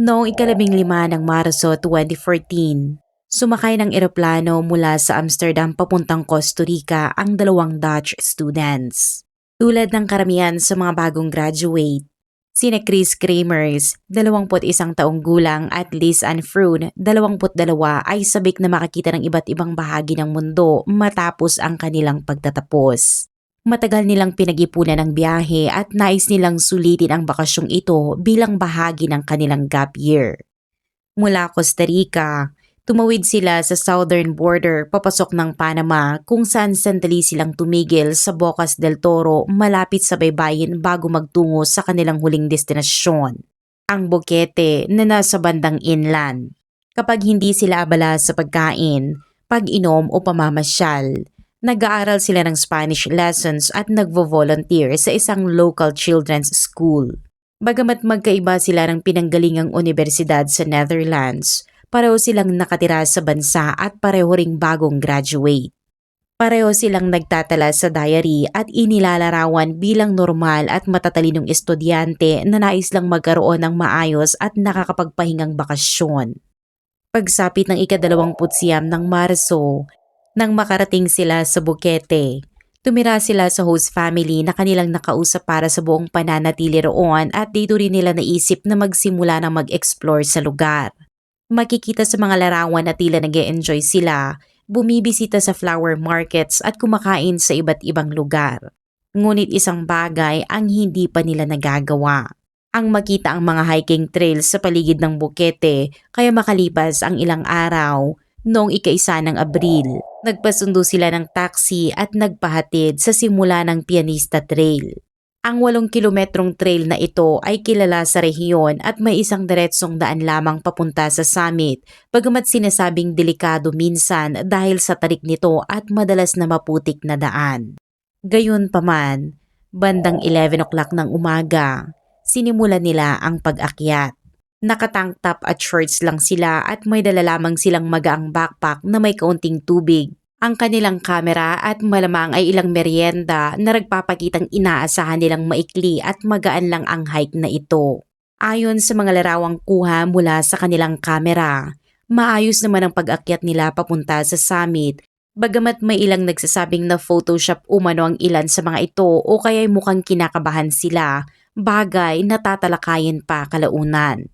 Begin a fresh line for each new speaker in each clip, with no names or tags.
Noong ikalabing lima ng Marso 2014, sumakay ng eroplano mula sa Amsterdam papuntang Costa Rica ang dalawang Dutch students. Tulad ng karamihan sa mga bagong graduate, sina Chris Kramers, 21 taong gulang at Liz Ann Froon, 22 ay sabik na makakita ng iba't ibang bahagi ng mundo matapos ang kanilang pagtatapos. Matagal nilang pinag-ipunan ang biyahe at nais nilang sulitin ang bakasyong ito bilang bahagi ng kanilang gap year. Mula Costa Rica, tumawid sila sa southern border papasok ng Panama kung saan sandali silang tumigil sa Bocas del Toro malapit sa baybayin bago magtungo sa kanilang huling destinasyon, ang Boquete na nasa bandang inland. Kapag hindi sila abala sa pagkain, pag-inom o pamamasyal, nag-aaral sila ng Spanish lessons at nagvo-volunteer sa isang local children's school. Bagamat magkaiba sila ng pinanggalingang universidad sa Netherlands, pareho silang nakatira sa bansa at pareho ring bagong graduate. Pareho silang nagtatala sa diary at inilalarawan bilang normal at matatalinong estudyante na nais lang magkaroon ng maayos at nakakapagpahingang bakasyon. Pagsapit ng ikadalawamput siyam ng Marso, nang makarating sila sa Bukete, tumira sila sa host family na kanilang nakausap para sa buong pananatili roon at dito rin nila naisip na magsimula na mag-explore sa lugar. Makikita sa mga larawan na tila nag enjoy sila, bumibisita sa flower markets at kumakain sa iba't ibang lugar. Ngunit isang bagay ang hindi pa nila nagagawa. Ang makita ang mga hiking trails sa paligid ng bukete kaya makalipas ang ilang araw, Noong ikaisa ng Abril, nagpasundo sila ng taxi at nagpahatid sa simula ng Pianista Trail. Ang walong kilometrong trail na ito ay kilala sa rehiyon at may isang diretsong daan lamang papunta sa summit, bagamat sinasabing delikado minsan dahil sa tarik nito at madalas na maputik na daan. Gayon paman, bandang 11 o'clock ng umaga, sinimula nila ang pag-akyat. Nakatank top at shorts lang sila at may dala lamang silang magaang backpack na may kaunting tubig. Ang kanilang kamera at malamang ay ilang merienda na nagpapakitang inaasahan nilang maikli at magaan lang ang hike na ito. Ayon sa mga larawang kuha mula sa kanilang kamera, maayos naman ang pag-akyat nila papunta sa summit Bagamat may ilang nagsasabing na Photoshop umano ang ilan sa mga ito o kaya'y mukhang kinakabahan sila, bagay na tatalakayin pa kalaunan.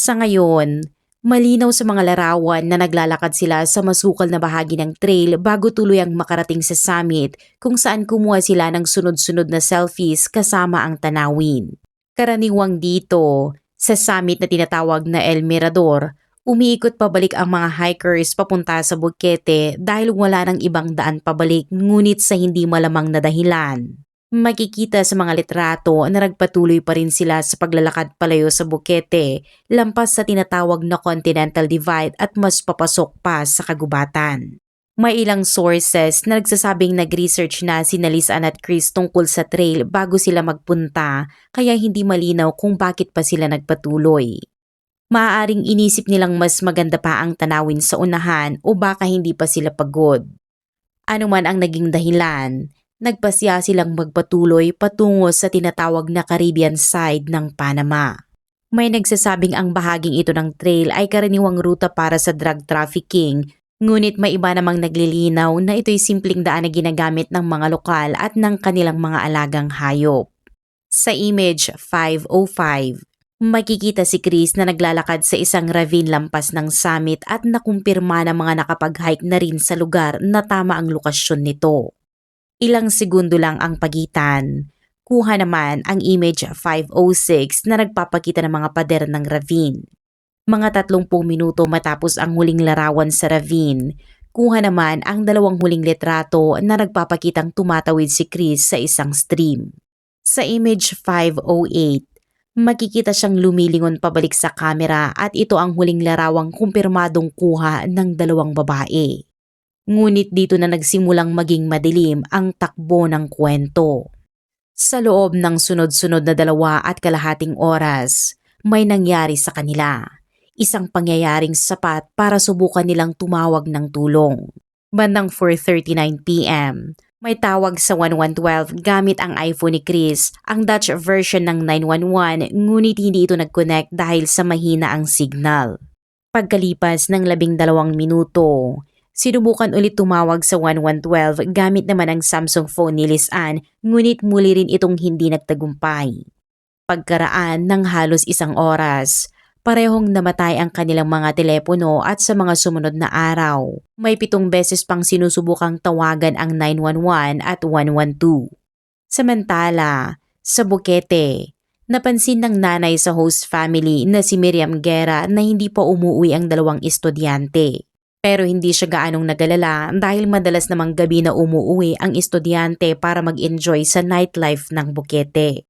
Sa ngayon, malinaw sa mga larawan na naglalakad sila sa masukal na bahagi ng trail bago tuluyang makarating sa summit kung saan kumuha sila ng sunod-sunod na selfies kasama ang tanawin. Karaniwang dito, sa summit na tinatawag na El Mirador, umiikot pabalik ang mga hikers papunta sa Bukete dahil wala nang ibang daan pabalik ngunit sa hindi malamang na dahilan. Makikita sa mga litrato na nagpatuloy pa rin sila sa paglalakad palayo sa bukete, lampas sa tinatawag na Continental Divide at mas papasok pa sa kagubatan. May ilang sources na nagsasabing nag-research na si Nalisan at Chris tungkol sa trail bago sila magpunta kaya hindi malinaw kung bakit pa sila nagpatuloy. Maaaring inisip nilang mas maganda pa ang tanawin sa unahan o baka hindi pa sila pagod. Ano man ang naging dahilan, nagpasya silang magpatuloy patungo sa tinatawag na Caribbean side ng Panama. May nagsasabing ang bahaging ito ng trail ay karaniwang ruta para sa drug trafficking, ngunit may iba namang naglilinaw na ito'y simpleng daan na ginagamit ng mga lokal at ng kanilang mga alagang hayop. Sa image 505, makikita si Chris na naglalakad sa isang ravine lampas ng summit at nakumpirma ng mga nakapag-hike na rin sa lugar na tama ang lokasyon nito. Ilang segundo lang ang pagitan. Kuha naman ang image 506 na nagpapakita ng mga pader ng ravine. Mga 30 minuto matapos ang huling larawan sa ravine, kuha naman ang dalawang huling litrato na nagpapakitang tumatawid si Chris sa isang stream. Sa image 508, makikita siyang lumilingon pabalik sa kamera at ito ang huling larawang kumpirmadong kuha ng dalawang babae. Ngunit dito na nagsimulang maging madilim ang takbo ng kwento. Sa loob ng sunod-sunod na dalawa at kalahating oras, may nangyari sa kanila. Isang pangyayaring sapat para subukan nilang tumawag ng tulong. Bandang 4.39pm, May tawag sa 1112 gamit ang iPhone ni Chris, ang Dutch version ng 911 ngunit hindi ito nag-connect dahil sa mahina ang signal. Pagkalipas ng labing dalawang minuto, sinubukan ulit tumawag sa 1112 gamit naman ang Samsung phone ni Liz Ann ngunit muli rin itong hindi nagtagumpay. Pagkaraan ng halos isang oras, parehong namatay ang kanilang mga telepono at sa mga sumunod na araw. May pitong beses pang sinusubukang tawagan ang 911 at 112. Samantala, sa Bukete, napansin ng nanay sa host family na si Miriam Guerra na hindi pa umuwi ang dalawang estudyante. Pero hindi siya gaanong nagalala dahil madalas namang gabi na umuwi ang estudyante para mag-enjoy sa nightlife ng Bukete.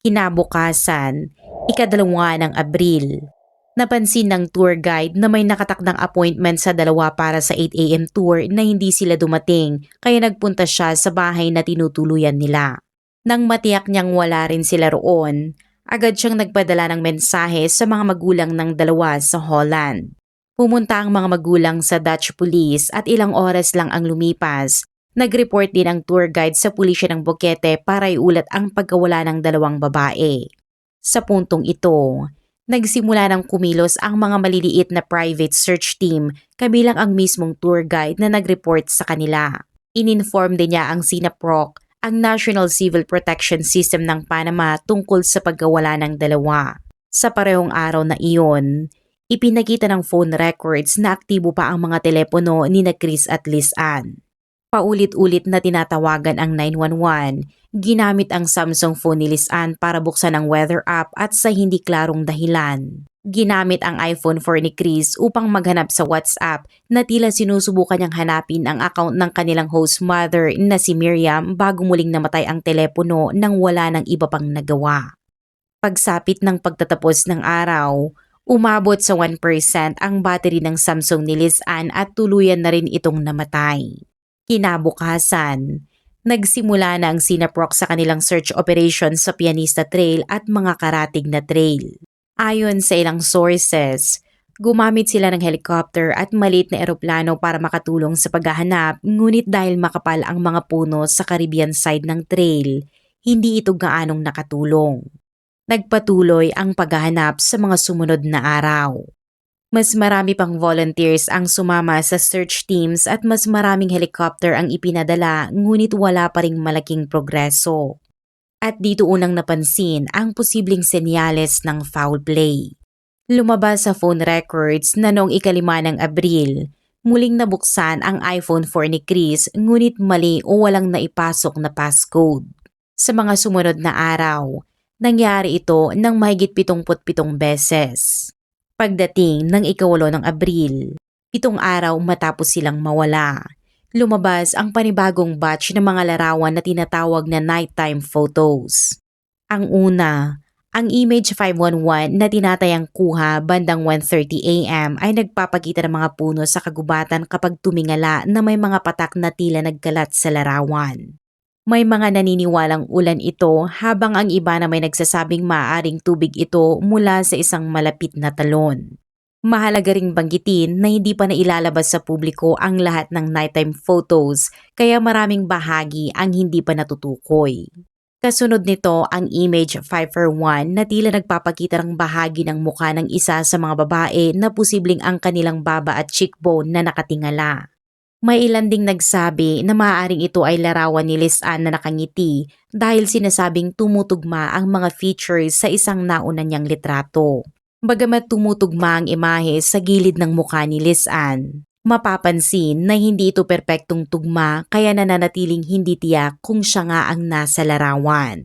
Kinabukasan, ikadalawa ng Abril. Napansin ng tour guide na may nakatakdang appointment sa dalawa para sa 8am tour na hindi sila dumating kaya nagpunta siya sa bahay na tinutuluyan nila. Nang matiyak niyang wala rin sila roon, agad siyang nagpadala ng mensahe sa mga magulang ng dalawa sa Holland. Pumunta ang mga magulang sa Dutch police at ilang oras lang ang lumipas Nag-report din ang tour guide sa pulisya ng Bukete para iulat ang pagkawala ng dalawang babae. Sa puntong ito, nagsimula ng kumilos ang mga maliliit na private search team kabilang ang mismong tour guide na nag-report sa kanila. Ininform din niya ang SINAPROC, ang National Civil Protection System ng Panama tungkol sa pagkawala ng dalawa. Sa parehong araw na iyon, ipinakita ng phone records na aktibo pa ang mga telepono ni na Chris at Liz Ann. Paulit-ulit na tinatawagan ang 911, ginamit ang Samsung phone ni Liz Ann para buksan ang weather app at sa hindi klarong dahilan. Ginamit ang iPhone 4 ni Chris upang maghanap sa WhatsApp na tila sinusubukan niyang hanapin ang account ng kanilang host mother na si Miriam bago muling namatay ang telepono nang wala ng iba pang nagawa. Pagsapit ng pagtatapos ng araw, umabot sa 1% ang battery ng Samsung ni Liz Ann at tuluyan na rin itong namatay. Kinabukasan, nagsimula na ang Sinaproc sa kanilang search operation sa Pianista Trail at mga karatig na trail. Ayon sa ilang sources, gumamit sila ng helicopter at maliit na eroplano para makatulong sa paghahanap ngunit dahil makapal ang mga puno sa Caribbean side ng trail, hindi ito gaanong nakatulong. Nagpatuloy ang paghahanap sa mga sumunod na araw. Mas marami pang volunteers ang sumama sa search teams at mas maraming helicopter ang ipinadala ngunit wala pa ring malaking progreso. At dito unang napansin ang posibleng senyales ng foul play. Lumabas sa phone records na noong ikalima ng Abril, muling nabuksan ang iPhone 4 ni Chris ngunit mali o walang naipasok na passcode. Sa mga sumunod na araw, nangyari ito ng mahigit 77 beses. Pagdating ng ikawalo ng Abril, pitong araw matapos silang mawala, lumabas ang panibagong batch ng mga larawan na tinatawag na nighttime photos. Ang una, ang Image 511 na tinatayang kuha bandang 1.30 am ay nagpapakita ng mga puno sa kagubatan kapag tumingala na may mga patak na tila nagkalat sa larawan. May mga naniniwalang ulan ito habang ang iba na may nagsasabing maaaring tubig ito mula sa isang malapit na talon. Mahalaga ring banggitin na hindi pa nailalabas sa publiko ang lahat ng nighttime photos kaya maraming bahagi ang hindi pa natutukoy. Kasunod nito ang image 541 na tila nagpapakita ng bahagi ng mukha ng isa sa mga babae na posibleng ang kanilang baba at cheekbone na nakatingala. May ilan ding nagsabi na maaaring ito ay larawan ni Liz Ann na nakangiti dahil sinasabing tumutugma ang mga features sa isang nauna niyang litrato. Bagamat tumutugma ang imahe sa gilid ng mukha ni Liz Ann, mapapansin na hindi ito perpektong tugma kaya nananatiling hindi tiyak kung siya nga ang nasa larawan.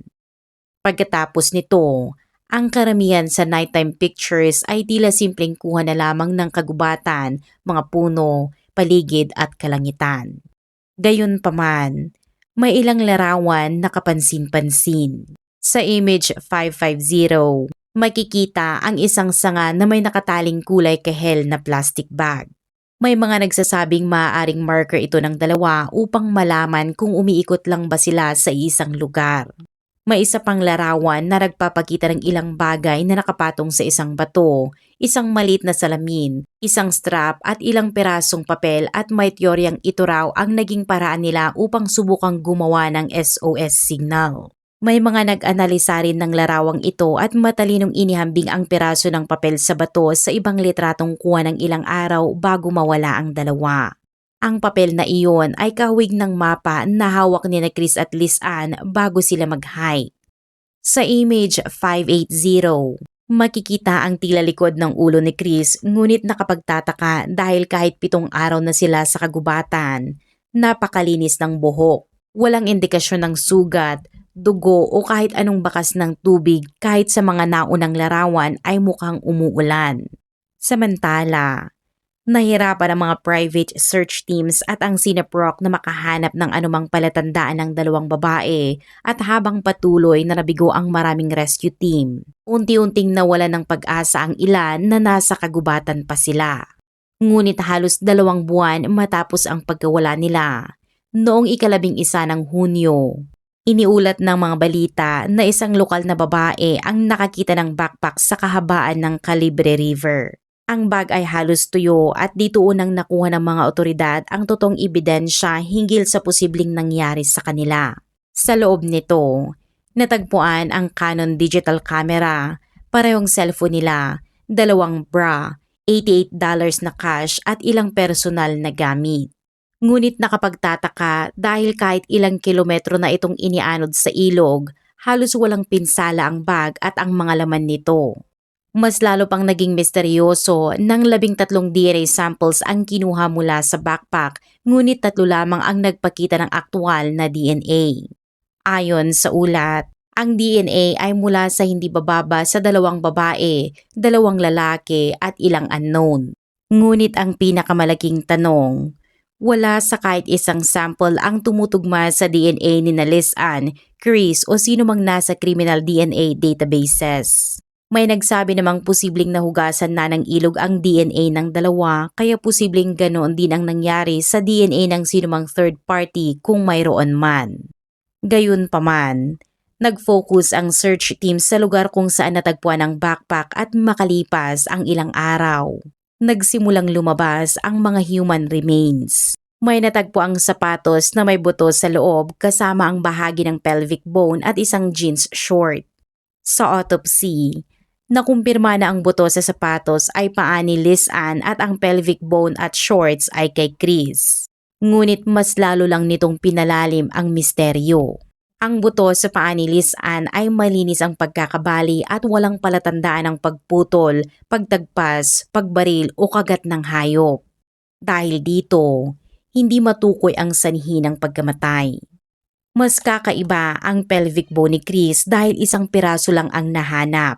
Pagkatapos nito, ang karamihan sa nighttime pictures ay tila simpleng kuha na lamang ng kagubatan, mga puno, paligid at kalangitan. Gayunpaman, may ilang larawan na kapansin-pansin. Sa image 550, makikita ang isang sanga na may nakataling kulay kahel na plastic bag. May mga nagsasabing maaaring marker ito ng dalawa upang malaman kung umiikot lang ba sila sa isang lugar. May isa pang larawan na nagpapakita ng ilang bagay na nakapatong sa isang bato, isang malit na salamin, isang strap at ilang perasong papel at may teoryang ito raw ang naging paraan nila upang subukang gumawa ng SOS signal. May mga nag-analisa rin ng larawang ito at matalinong inihambing ang piraso ng papel sa bato sa ibang litratong kuha ng ilang araw bago mawala ang dalawa. Ang papel na iyon ay kahawig ng mapa na hawak ni na Chris at Liz Ann bago sila mag-hike. Sa image 580, makikita ang tila likod ng ulo ni Chris ngunit nakapagtataka dahil kahit pitong araw na sila sa kagubatan, napakalinis ng buhok. Walang indikasyon ng sugat, dugo o kahit anong bakas ng tubig kahit sa mga naunang larawan ay mukhang umuulan. Samantala, Nahirapan ang mga private search teams at ang Cineproc na makahanap ng anumang palatandaan ng dalawang babae at habang patuloy na nabigo ang maraming rescue team. Unti-unting nawala ng pag-asa ang ilan na nasa kagubatan pa sila. Ngunit halos dalawang buwan matapos ang pagkawala nila, noong ikalabing isa ng Hunyo, Iniulat ng mga balita na isang lokal na babae ang nakakita ng backpack sa kahabaan ng Calibre River. Ang bag ay halos tuyo at dito unang nakuha ng mga otoridad ang totoong ebidensya hinggil sa posibleng nangyari sa kanila. Sa loob nito, natagpuan ang Canon digital camera, parehong cellphone nila, dalawang bra, $88 na cash at ilang personal na gamit. Ngunit nakapagtataka dahil kahit ilang kilometro na itong inianod sa ilog, halos walang pinsala ang bag at ang mga laman nito. Mas lalo pang naging misteryoso nang labing tatlong DNA samples ang kinuha mula sa backpack ngunit tatlo lamang ang nagpakita ng aktwal na DNA. Ayon sa ulat, ang DNA ay mula sa hindi bababa sa dalawang babae, dalawang lalaki at ilang unknown. Ngunit ang pinakamalaking tanong, wala sa kahit isang sample ang tumutugma sa DNA ni Ann, Chris o sino mang nasa criminal DNA databases. May nagsabi namang posibleng nahugasan na ng ilog ang DNA ng dalawa kaya posibleng ganoon din ang nangyari sa DNA ng sinumang third party kung mayroon man. Gayun pa man, nag-focus ang search team sa lugar kung saan natagpuan ang backpack at makalipas ang ilang araw. Nagsimulang lumabas ang mga human remains. May natagpo ang sapatos na may buto sa loob kasama ang bahagi ng pelvic bone at isang jeans short. Sa autopsy, Nakumpirma na ang buto sa sapatos ay paa ni Liz Ann at ang pelvic bone at shorts ay kay Chris. Ngunit mas lalo lang nitong pinalalim ang misteryo. Ang buto sa paa ni Liz Ann ay malinis ang pagkakabali at walang palatandaan ng pagputol, pagtagpas, pagbaril o kagat ng hayop. Dahil dito, hindi matukoy ang sanhi ng pagkamatay. Mas kakaiba ang pelvic bone ni Chris dahil isang piraso lang ang nahanap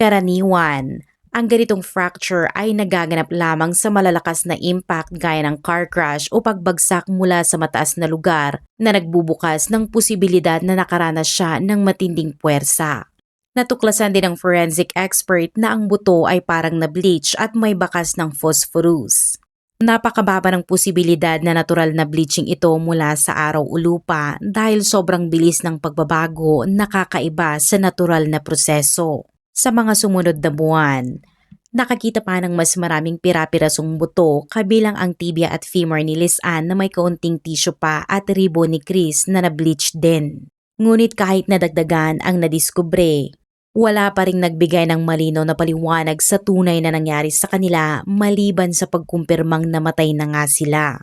Karaniwan, ang ganitong fracture ay nagaganap lamang sa malalakas na impact gaya ng car crash o pagbagsak mula sa mataas na lugar na nagbubukas ng posibilidad na nakaranas siya ng matinding puwersa. Natuklasan din ng forensic expert na ang buto ay parang na-bleach at may bakas ng phosphorus. Napakababa ng posibilidad na natural na bleaching ito mula sa araw o lupa dahil sobrang bilis ng pagbabago nakakaiba sa natural na proseso. Sa mga sumunod na buwan, nakakita pa ng mas maraming pira-pirasong buto kabilang ang tibia at femur ni Liz Ann na may kaunting tissue pa at ribo ni Chris na na-bleach din. Ngunit kahit nadagdagan ang nadiskubre, wala pa ring nagbigay ng malinaw na paliwanag sa tunay na nangyari sa kanila maliban sa pagkumpirmang namatay na nga sila.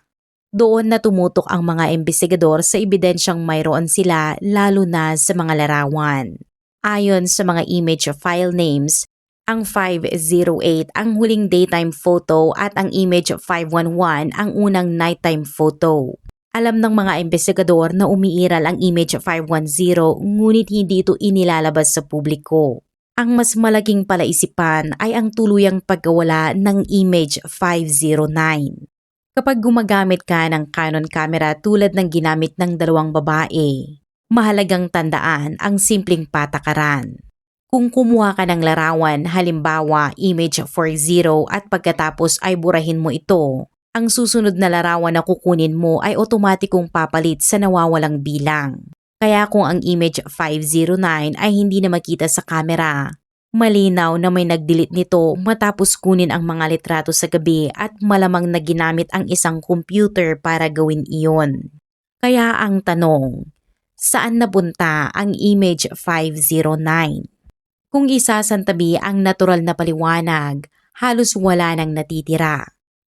Doon na tumutok ang mga investigador sa ebidensyang mayroon sila lalo na sa mga larawan. Ayon sa mga image file names, ang 508 ang huling daytime photo at ang image 511 ang unang nighttime photo. Alam ng mga investigador na umiiral ang image 510 ngunit hindi ito inilalabas sa publiko. Ang mas malaking palaisipan ay ang tuluyang pagkawala ng image 509. Kapag gumagamit ka ng Canon camera tulad ng ginamit ng dalawang babae, mahalagang tandaan ang simpleng patakaran. Kung kumuha ka ng larawan, halimbawa image 40 at pagkatapos ay burahin mo ito, ang susunod na larawan na kukunin mo ay otomatikong papalit sa nawawalang bilang. Kaya kung ang image 509 ay hindi na makita sa camera, malinaw na may nagdelete nito matapos kunin ang mga litrato sa gabi at malamang na ginamit ang isang computer para gawin iyon. Kaya ang tanong, saan napunta ang image 509? Kung isasantabi ang natural na paliwanag, halos wala nang natitira.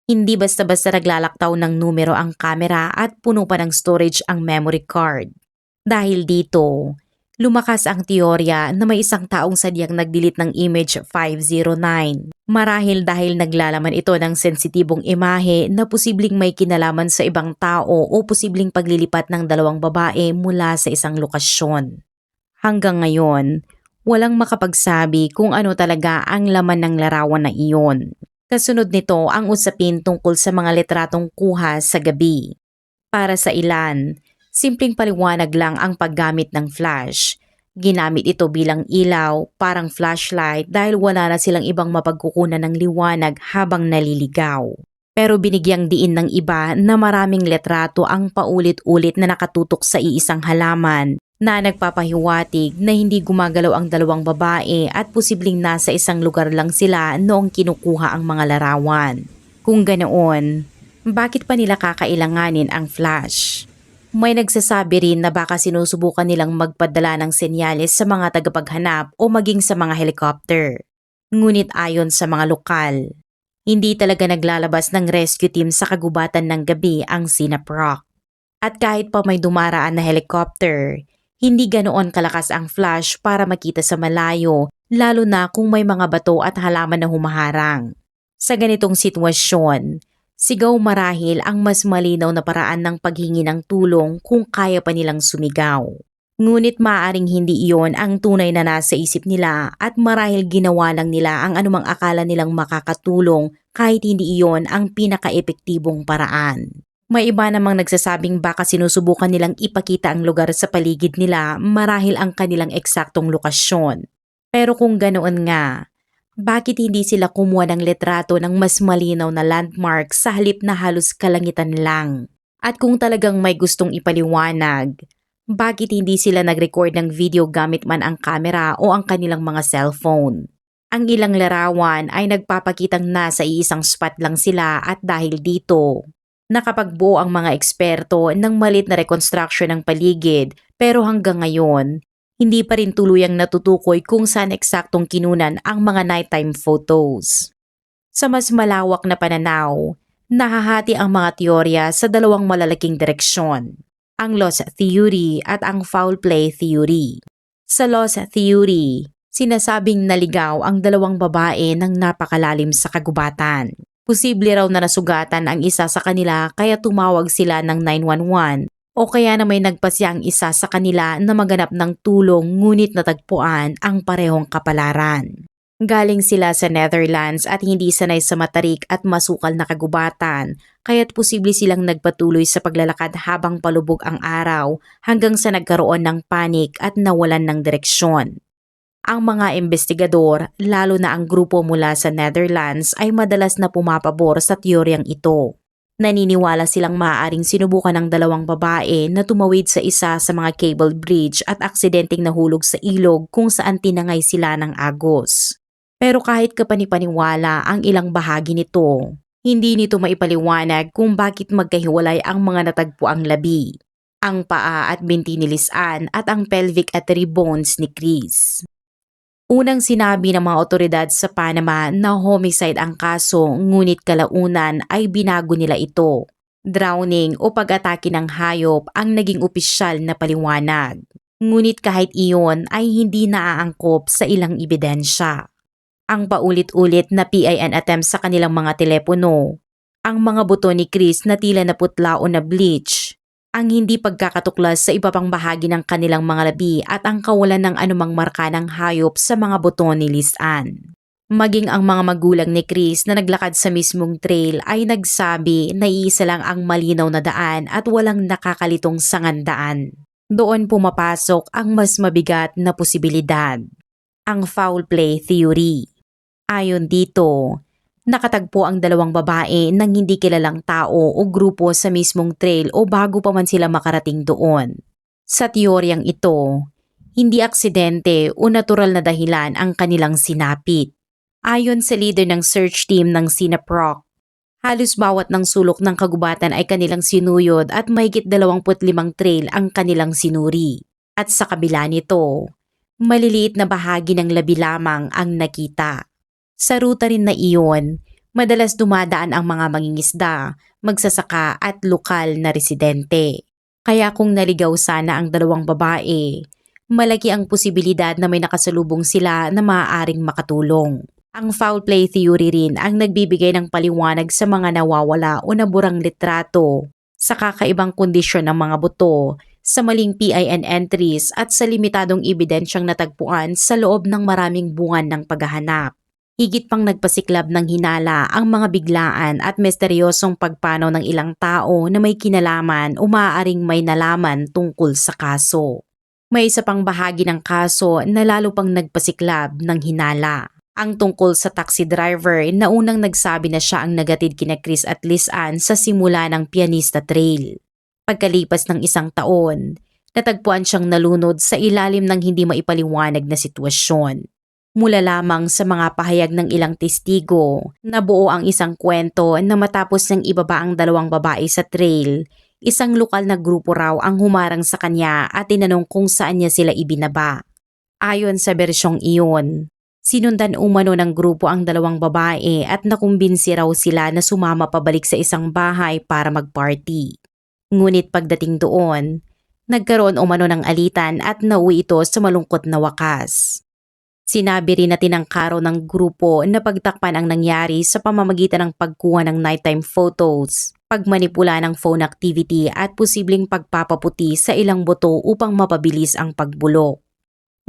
Hindi basta-basta naglalaktaw ng numero ang camera at puno pa ng storage ang memory card. Dahil dito, lumakas ang teorya na may isang taong sadyang nagdelete ng image 509. Marahil dahil naglalaman ito ng sensitibong imahe na posibleng may kinalaman sa ibang tao o posibleng paglilipat ng dalawang babae mula sa isang lokasyon. Hanggang ngayon, walang makapagsabi kung ano talaga ang laman ng larawan na iyon. Kasunod nito ang usapin tungkol sa mga litratong kuha sa gabi. Para sa ilan, simpleng paliwanag lang ang paggamit ng flash. Ginamit ito bilang ilaw, parang flashlight dahil wala na silang ibang mapagkukunan ng liwanag habang naliligaw. Pero binigyang diin ng iba na maraming litrato ang paulit-ulit na nakatutok sa iisang halaman na nagpapahiwatig na hindi gumagalaw ang dalawang babae at posibleng nasa isang lugar lang sila noong kinukuha ang mga larawan. Kung ganoon, bakit pa nila kakailanganin ang flash? May nagsasabi rin na baka sinusubukan nilang magpadala ng senyales sa mga tagapaghanap o maging sa mga helicopter. Ngunit ayon sa mga lokal, hindi talaga naglalabas ng rescue team sa kagubatan ng gabi ang Sinaproc. At kahit pa may dumaraan na helicopter, hindi ganoon kalakas ang flash para makita sa malayo lalo na kung may mga bato at halaman na humaharang. Sa ganitong sitwasyon, sigaw marahil ang mas malinaw na paraan ng paghingi ng tulong kung kaya pa nilang sumigaw. Ngunit maaring hindi iyon ang tunay na nasa isip nila at marahil ginawa lang nila ang anumang akala nilang makakatulong kahit hindi iyon ang pinaka-epektibong paraan. May iba namang nagsasabing baka sinusubukan nilang ipakita ang lugar sa paligid nila marahil ang kanilang eksaktong lokasyon. Pero kung ganoon nga, bakit hindi sila kumuha ng litrato ng mas malinaw na landmark sa halip na halos kalangitan lang? At kung talagang may gustong ipaliwanag, bakit hindi sila nag-record ng video gamit man ang kamera o ang kanilang mga cellphone? Ang ilang larawan ay nagpapakitang nasa iisang spot lang sila at dahil dito, Nakapagbuo ang mga eksperto ng malit na reconstruction ng paligid pero hanggang ngayon, hindi pa rin tuluyang natutukoy kung saan eksaktong kinunan ang mga nighttime photos. Sa mas malawak na pananaw, nahahati ang mga teorya sa dalawang malalaking direksyon, ang loss theory at ang foul play theory. Sa loss theory, sinasabing naligaw ang dalawang babae ng napakalalim sa kagubatan. Posible raw na nasugatan ang isa sa kanila kaya tumawag sila ng 911 o kaya na may nagpasya ang isa sa kanila na maganap ng tulong ngunit natagpuan ang parehong kapalaran. Galing sila sa Netherlands at hindi sanay sa matarik at masukal na kagubatan, kaya't posible silang nagpatuloy sa paglalakad habang palubog ang araw hanggang sa nagkaroon ng panik at nawalan ng direksyon. Ang mga investigador, lalo na ang grupo mula sa Netherlands ay madalas na pumapabor sa teoryang ito. Naniniwala silang maaaring sinubukan ng dalawang babae na tumawid sa isa sa mga cable bridge at aksidenteng nahulog sa ilog kung saan tinangay sila ng agos. Pero kahit kapanipaniwala ang ilang bahagi nito, hindi nito maipaliwanag kung bakit magkahiwalay ang mga natagpuang labi, ang paa at binti ni Lisan at ang pelvic artery bones ni Chris. Unang sinabi ng mga otoridad sa Panama na homicide ang kaso ngunit kalaunan ay binago nila ito. Drowning o pag-atake ng hayop ang naging opisyal na paliwanag. Ngunit kahit iyon ay hindi naaangkop sa ilang ebidensya. Ang paulit-ulit na PIN attempt sa kanilang mga telepono, ang mga buto ni Chris na tila naputla o na bleach, ang hindi pagkakatuklas sa iba pang bahagi ng kanilang mga labi at ang kawalan ng anumang marka ng hayop sa mga buto ni Lisan. Maging ang mga magulang ni Chris na naglakad sa mismong trail ay nagsabi na iisa lang ang malinaw na daan at walang nakakalitong sangandaan. Doon pumapasok ang mas mabigat na posibilidad, ang foul play theory. Ayon dito, Nakatagpo ang dalawang babae ng hindi kilalang tao o grupo sa mismong trail o bago pa man sila makarating doon. Sa teoryang ito, hindi aksidente o natural na dahilan ang kanilang sinapit. Ayon sa leader ng search team ng Sinaproc, halos bawat ng sulok ng kagubatan ay kanilang sinuyod at mahigit 25 trail ang kanilang sinuri. At sa kabila nito, maliliit na bahagi ng labi lamang ang nakita. Sa ruta rin na iyon, madalas dumadaan ang mga mangingisda, magsasaka at lokal na residente. Kaya kung naligaw sana ang dalawang babae, malaki ang posibilidad na may nakasalubong sila na maaaring makatulong. Ang foul play theory rin ang nagbibigay ng paliwanag sa mga nawawala o naburang litrato sa kakaibang kondisyon ng mga buto, sa maling PIN entries at sa limitadong ebidensyang natagpuan sa loob ng maraming buwan ng paghahanap. Higit pang nagpasiklab ng hinala ang mga biglaan at misteryosong pagpanaw ng ilang tao na may kinalaman o maaaring may nalaman tungkol sa kaso. May isa pang bahagi ng kaso na lalo pang nagpasiklab ng hinala. Ang tungkol sa taxi driver na unang nagsabi na siya ang nagatid kina Chris at Liz Ann sa simula ng Pianista Trail. Pagkalipas ng isang taon, natagpuan siyang nalunod sa ilalim ng hindi maipaliwanag na sitwasyon. Mula lamang sa mga pahayag ng ilang testigo, nabuo ang isang kwento na matapos niyang ibaba ang dalawang babae sa trail, isang lokal na grupo raw ang humarang sa kanya at tinanong kung saan niya sila ibinaba. Ayon sa bersyong iyon, sinundan umano ng grupo ang dalawang babae at nakumbinsi raw sila na sumama pabalik sa isang bahay para magparty. Ngunit pagdating doon, nagkaroon umano ng alitan at nauwi ito sa malungkot na wakas. Sinabi rin na tinangkaro ng grupo na pagtakpan ang nangyari sa pamamagitan ng pagkuha ng nighttime photos, pagmanipula ng phone activity at posibleng pagpapaputi sa ilang boto upang mapabilis ang pagbulok.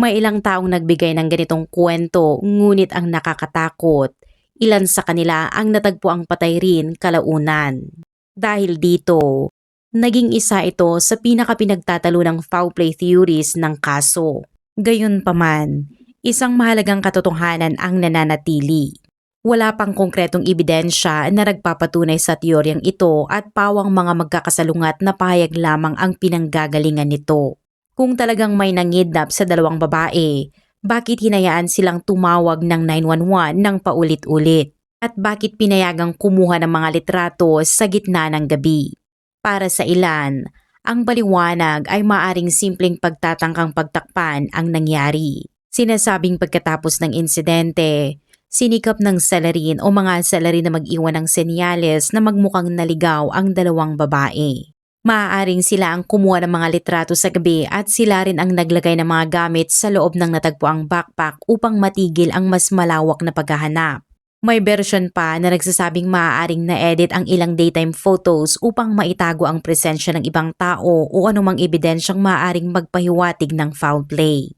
May ilang taong nagbigay ng ganitong kwento ngunit ang nakakatakot, ilan sa kanila ang natagpo ang patay rin kalaunan. Dahil dito, naging isa ito sa pinakapinagtatalo ng foul play theories ng kaso. Gayunpaman, isang mahalagang katotohanan ang nananatili. Wala pang konkretong ebidensya na nagpapatunay sa teoryang ito at pawang mga magkakasalungat na pahayag lamang ang pinanggagalingan nito. Kung talagang may nangidnap sa dalawang babae, bakit hinayaan silang tumawag ng 911 ng paulit-ulit? At bakit pinayagang kumuha ng mga litrato sa gitna ng gabi? Para sa ilan, ang baliwanag ay maaring simpleng pagtatangkang pagtakpan ang nangyari. Sinasabing pagkatapos ng insidente, sinikap ng salarin o mga salarin na mag-iwan ng senyales na magmukhang naligaw ang dalawang babae. Maaaring sila ang kumuha ng mga litrato sa gabi at sila rin ang naglagay ng mga gamit sa loob ng natagpuang backpack upang matigil ang mas malawak na paghahanap. May version pa na nagsasabing maaaring na-edit ang ilang daytime photos upang maitago ang presensya ng ibang tao o anumang ebidensyang maaaring magpahiwatig ng foul play.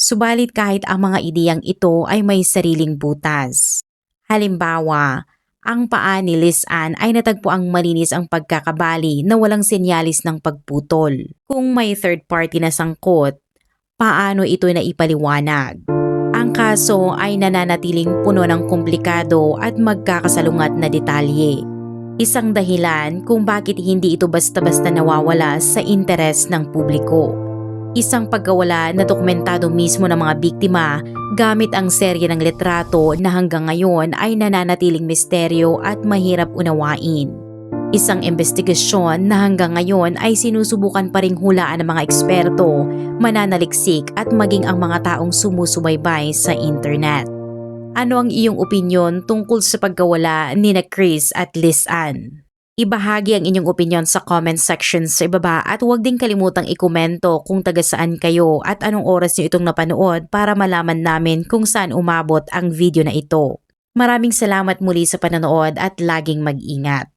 Subalit kahit ang mga ideyang ito ay may sariling butas. Halimbawa, ang paa ni Liz Ann ay natagpuang malinis ang pagkakabali na walang senyalis ng pagputol. Kung may third party na sangkot, paano ito na ipaliwanag? Ang kaso ay nananatiling puno ng komplikado at magkakasalungat na detalye. Isang dahilan kung bakit hindi ito basta-basta nawawala sa interes ng publiko. Isang pagkawala na dokumentado mismo ng mga biktima gamit ang serye ng litrato na hanggang ngayon ay nananatiling misteryo at mahirap unawain. Isang investigasyon na hanggang ngayon ay sinusubukan pa ring hulaan ng mga eksperto, mananaliksik at maging ang mga taong sumusubaybay sa internet. Ano ang iyong opinyon tungkol sa pagkawala ni na Chris at Liz Ann? Ibahagi ang inyong opinion sa comment section sa ibaba at huwag din kalimutang ikomento kung taga saan kayo at anong oras niyo itong napanood para malaman namin kung saan umabot ang video na ito. Maraming salamat muli sa panonood at laging mag-ingat.